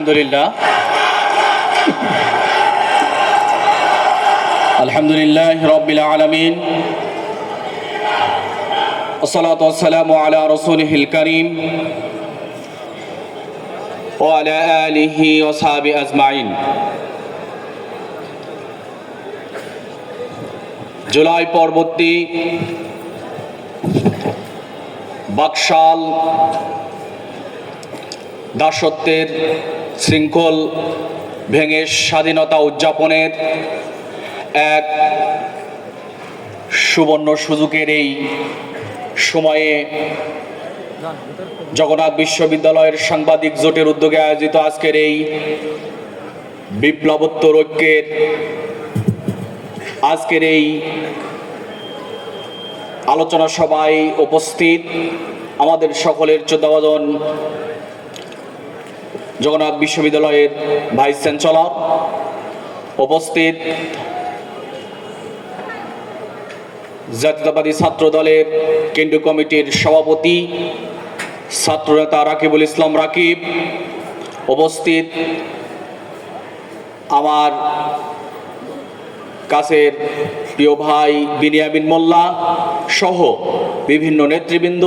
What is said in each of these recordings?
আলহামদুলিল্লাহ। আলহামদুলিল্লাহ রবিল আলমিন। আলা করিম। ওসাবি আজমাইন। জুলাই পরবর্তী বাকশাল দাসত্বের শৃঙ্খল ভেঙে স্বাধীনতা উদযাপনের এক সুবর্ণ সুযোগের এই সময়ে জগন্নাথ বিশ্ববিদ্যালয়ের সাংবাদিক জোটের উদ্যোগে আয়োজিত আজকের এই বিপ্লবোত্তর ঐক্যের আজকের এই আলোচনা সভায় উপস্থিত আমাদের সকলের চোদ্দাবজন জগন্নাথ বিশ্ববিদ্যালয়ের ভাইস চ্যান্সেলর উপস্থিত জাতীয়তাবাদী ছাত্র দলের কেন্দ্রীয় কমিটির সভাপতি ছাত্রনেতা রাকিবুল ইসলাম রাকিব, উপস্থিত আমার কাছের প্রিয় ভাই বিনিয়ামিন মোল্লা সহ বিভিন্ন নেতৃবৃন্দ,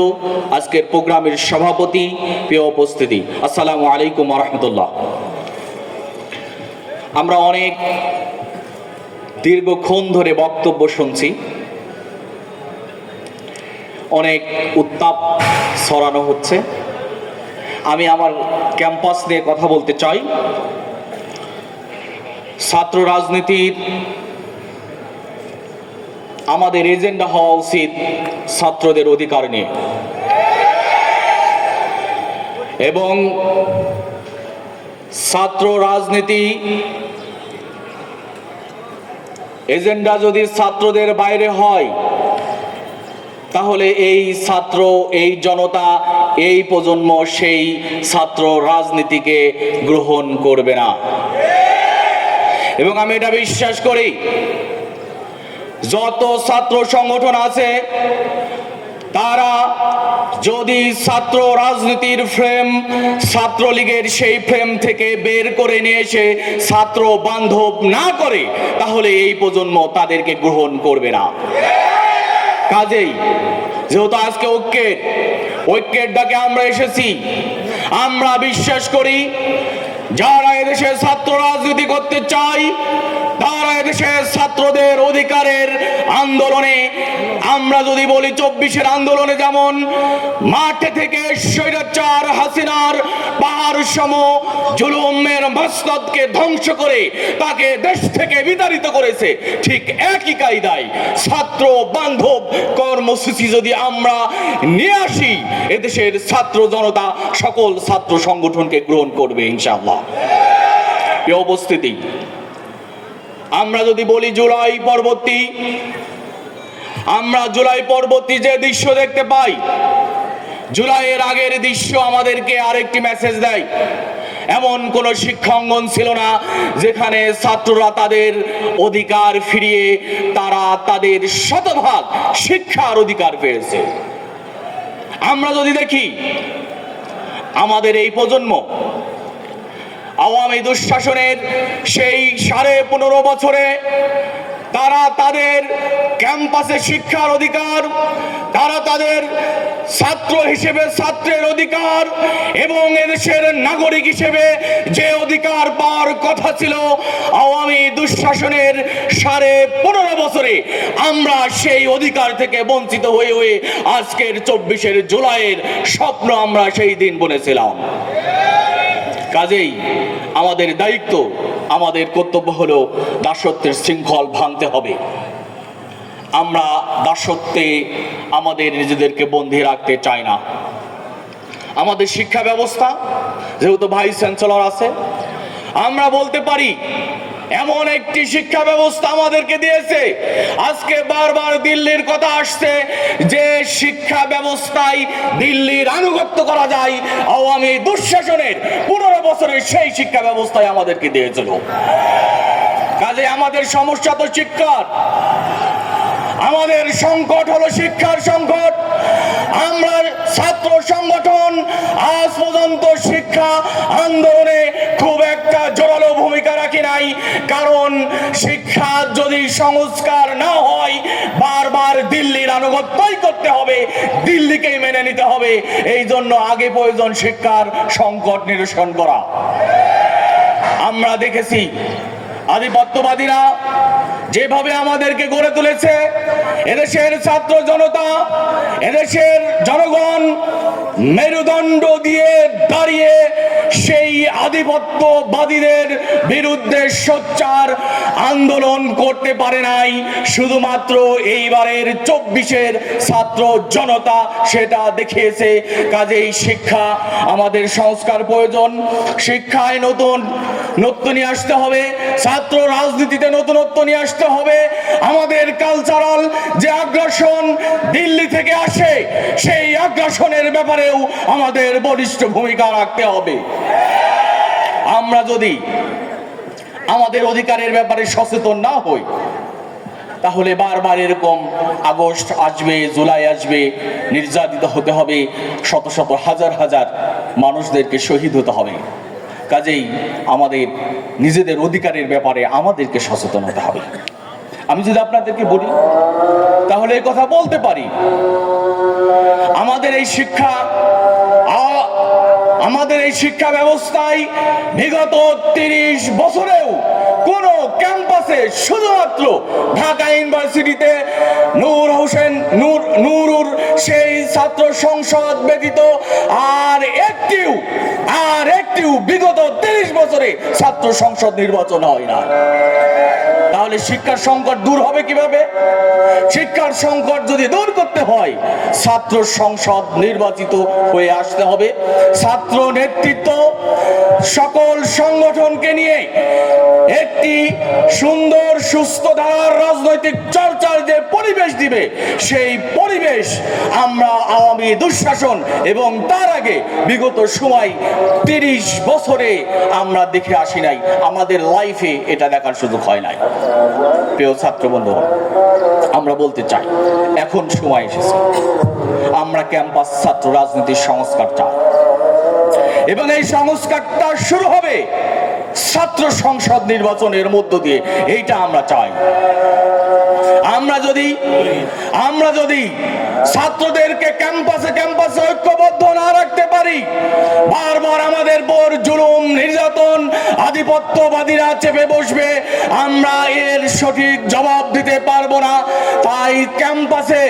আজকের প্রোগ্রামের সভাপতি, প্রিয় উপস্থিতি, আসসালামু আলাইকুম রহমতুল্লাহ। আমরা অনেক দীর্ঘক্ষণ ধরে বক্তব্য শুনছি, অনেক উত্তাপ ছড়ানো হচ্ছে। আমি আমার ক্যাম্পাস নিয়ে কথা বলতে চাই। ছাত্র রাজনীতির আমাদের এজেন্ডা হওয়া উচিত ছাত্রদের অধিকার নিয়ে। এবং ছাত্র রাজনীতি এজেন্ডা যদি ছাত্রদের বাইরে হয়, তাহলে এই ছাত্র, এই জনতা, এই প্রজন্ম সেই ছাত্র রাজনীতিকে গ্রহণ করবে না। এবং আমি এটা বিশ্বাস করি যত ছাত্র সংগঠন আছে, তারা যদি ছাত্র রাজনীতির ফ্রেম ছাত্রলীগের সেই ফ্রেম থেকে বের করে নিয়ে এসে ছাত্র বান্ধব না করে, তাহলে এই প্রজন্ম তাদেরকে গ্রহণ করবে না। কাজেই, যেহেতু আজকে ঐক্যের ঐক্যের ডাকে আমরা এসেছি, আমরা বিশ্বাস করি, যারা এদেশে ছাত্র রাজনীতি করতে চাই এদেশে ছাত্রদের অধিকারের আন্দোলনে, আমরা যদি বলি চব্বিশের আন্দোলনে যেমন মাঠে থেকে স্বৈরাচার হাসিনার পাহাড় সম জুলুমের মসনদকে ধ্বংস করে তাকে দেশ থেকে বিতাড়িত করেছে, ঠিক একই কায়দায় ছাত্র বান্ধব কর্মসূচি যদি আমরা নিয়ে আসি, এদেশের ছাত্র জনতা সকল ছাত্র সংগঠনকে গ্রহণ করবে ইনশাআল্লাহ। এ উপস্থিতি আমরা যদি বলি জুলাই পরবর্তী, আমরা জুলাই পরবর্তী যে দৃশ্য দেখতে পাই, জুলাইয়ের আগের দৃশ্য আমাদেরকে আরেকটি মেসেজ দেয়। এমন কোন শিক্ষাঙ্গন ছিল না যেখানে ছাত্ররা তাদের অধিকার ফিরিয়ে তারা তাদের শতভাগ শিক্ষার অধিকার পেয়েছে। আমরা যদি দেখি, আমাদের এই প্রজন্ম আওয়ামী দুঃশাসনের সেই সাড়ে পনেরো বছরে তারা তাদের ক্যাম্পাসে শিক্ষার অধিকার, তারা তাদের ছাত্র হিসেবে ছাত্রের অধিকার এবং এদেশের নাগরিক হিসেবে যে অধিকার পাওয়ার কথা ছিল আওয়ামী দুঃশাসনের সাড়ে পনেরো বছরে আমরা সেই অধিকার থেকে বঞ্চিত হয়ে হয়ে আজকের চব্বিশের জুলাইয়ের স্বপ্ন আমরা সেই দিন বলেছিলাম কাজেই আমাদের দায়িত্ব, আমাদের কর্তব্য হলো দাসত্বের শৃঙ্খল ভাঙতে হবে। আমরা দাসত্বে আমাদের নিজেদেরকে বন্দী রাখতে চাই না। আমাদের শিক্ষা ব্যবস্থা, যেহেতু ভাইস চ্যান্সেলর আছে, আমরা বলতে পারি এমন একটি শিক্ষা ব্যবস্থা আমাদেরকে দিয়েছে। আজকে বারবার দিল্লির কথা আসছে যে শিক্ষা ব্যবস্থায় দিল্লির আনুগত্য করা যায়। আওয়ামী দুঃশাসনের পনেরো বছরের সেই শিক্ষা ব্যবস্থায় আমাদেরকে দিয়েছিল। কাজে আমাদের সমস্যা তো শিক্ষার। আমাদের সংকট হলো শিক্ষার সংকট। আমরা ছাত্র সংগঠন, আজ পর্যন্ত শিক্ষা আন্দোলনে খুব একটা জোরালো নাই, কারণ শিক্ষা যদি সংস্কার না হয়, বারবার দিল্লির আনুগত্যই করতে হবে, দিল্লিকেই মেনে নিতে হবে। এই জন্য আগে প্রয়োজন শিক্ষার সংকট নিরসন করা। আমরা দেখেছি, আধিপত্যবাদীরা যেভাবে আমাদেরকে গড়ে তুলেছে, এদেশের ছাত্র জনতা, এদেশের জনগণ, মেরুদণ্ড দিয়ে আধিপত্যবাদীদের বিরুদ্ধে সোচ্চার আন্দোলন করতে পারে নাই। শুধুমাত্র এইবারের চব্বিশের ছাত্র জনতা সেটা দেখিয়েছে। কাজেই শিক্ষা আমাদের সংস্কার প্রয়োজন। শিক্ষায় নতুন নতুন নিয়ে আসতে হবে। ছাত্র রাজনীতিতে নতুনত্ব নিয়ে আসতে হবে। আমাদের কালচারাল যে আগ্রাসন দিল্লি থেকে আসে, সেই আগ্রাসনের ব্যাপারেও আমাদের বলিষ্ঠ ভূমিকা রাখতে হবে। আমরা যদি আমাদের অধিকারের ব্যাপারে সচেতন না হই, তাহলে বারবার এরকম আগস্ট আসবে, জুলাই আসবে, নির্যাতিত হতে হবে, শত শত হাজার হাজার মানুষদেরকে শহীদ হতে হবে। কাজেই আমাদের নিজেদের অধিকারের ব্যাপারে আমাদেরকে সচেতন হতে হবে। আমি যদি আপনাদেরকে বলি, তাহলে এই কথা বলতে পারি। আমাদের এই শিক্ষা আমাদের এই শিক্ষা ব্যবস্থায় বিগত তিরিশ বছরেও কোন ক্যাম্পাসে শুধুমাত্র ঢাকা ইউনিভার্সিটিতে নূর হোসেন, নূর, নুরুর সেই ছাত্র সংসদ ব্যতীত আর একটিও আর একটিও বিগত তিরিশ বছরে ছাত্র সংসদ নির্বাচন হয় না। তাহলে শিক্ষার সংকট দূর হবে কীভাবে? শিক্ষার সংকট যদি দূর করতে হয়, ছাত্র সংসদ নির্বাচিত হয়ে আসতে হবে। ছাত্র নেতৃত্ব সকল সংগঠনকে নিয়ে একটি সুন্দর সুস্থ ধারার রাজনৈতিক চর্চার যে পরিবেশ দিবে, সেই পরিবেশ। আমরা আওয়ামী দুঃশাসন এবং তার আগে বিগত সময় তিরিশ বছরে আমরা দেখে আসি নাই, আমাদের লাইফে এটা দেখার সুযোগ হয় নাই। প্রিয় ছাত্র বন্ধু আমরা বলতে চাই, এখন সময় এসেছে। আমরা ক্যাম্পাস ছাত্র রাজনীতির সংস্কার চাই। এবং এই সংস্কারটা শুরু হবে ছাত্র সংসদ নির্বাচনের মধ্য দিয়ে, এইটা আমরা চাই। আমরা যদি আমরা যদি ছাত্রদেরকে ক্যাম্পাসে ক্যাম্পাসে ঐক্যবদ্ধ না রাখতে পারি, বারবার আমাদের পর জুলুম, নির্যাতন, আধিপত্যবাদীরা চেপে বসবে, আমরা এর সঠিক জবাব দিতে পারব না। তাই ক্যাম্পাসে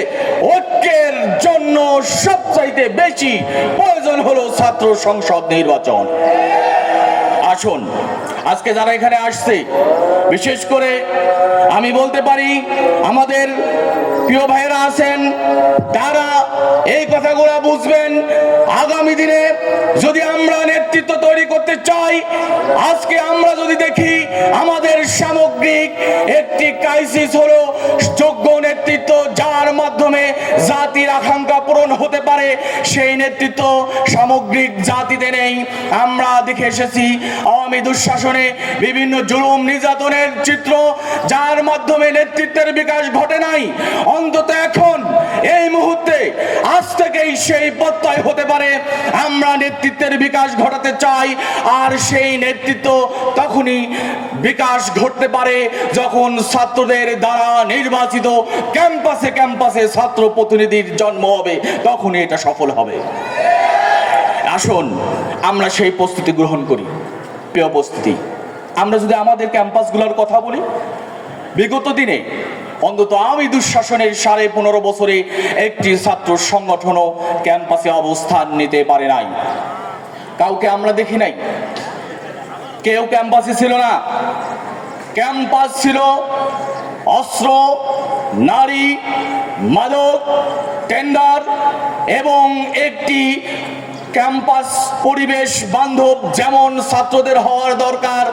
ঐক্যের জন্য সবচাইতে বেশি প্রয়োজন হলো ছাত্র সংসদ নির্বাচন। আসুন। আজকে যারা এখানে আসছে, বিশেষ করে আমি বলতে পারি, আমাদের প্রিয় ভাইয়েরা আছেন, তারা এই কথাগুলো বুঝবেন। আগামী দিনে যদি আমরা নেতৃত্ব তৈরি করতে চাই, আজকে আমরা যদি দেখি আমাদের সামগ্রিক একটি ক্রাইসিস হলো যোগ্য নেতৃত্ব যার মাধ্যমে জাতির আকাঙ্ক্ষা পূরণ হতে পারে, সেই নেতৃত্ব সামগ্রিক জাতিতে নেই। আমরা দেখে এসেছি আওয়ামী দুঃশাসনে বিভিন্ন জুলুম নির্যাতনের চিত্র, যার মাধ্যমে নেতৃত্বের বিকাশ ঘটে নাই। অন্তত এখন, এই মুহূর্তে, আজ থেকেই সেই প্রত্যয় হতে পারে। আমরা নেতৃত্বের বিকাশ ঘটাতে চাই, আর সেই নেতৃত্ব তখনই বিকাশ ঘটতে পারে, যখন ছাত্রদের দ্বারা নির্বাচিত ক্যাম্পাসে ক্যাম্পাসে ছাত্র প্রতিনিধির জন্ম হবে, তখনই এটা সফল হবে। আসুন, আমরা সেই প্রস্তুতি গ্রহণ করি। প্রিয় উপস্থিতি আমরা যদি আমাদের ক্যাম্পাসগুলোর কথা বলি, বিগত দিনে অন্তত আমি দুঃশাসনের সাড়ে পনেরো বছরে একটি ছাত্র সংগঠনও ক্যাম্পাসে অবস্থান নিতে পারে নাই। কাউকে আমরা দেখি নাই? কেউ ক্যাম্পাসে ছিল না। ক্যাম্পাস ছিল অস্ত্র নারী মাদক টেন্ডার এবং একটি ক্যাম্পাস পরিবেশ বান্ধব যেমন ছাত্রদের হওয়ার দরকার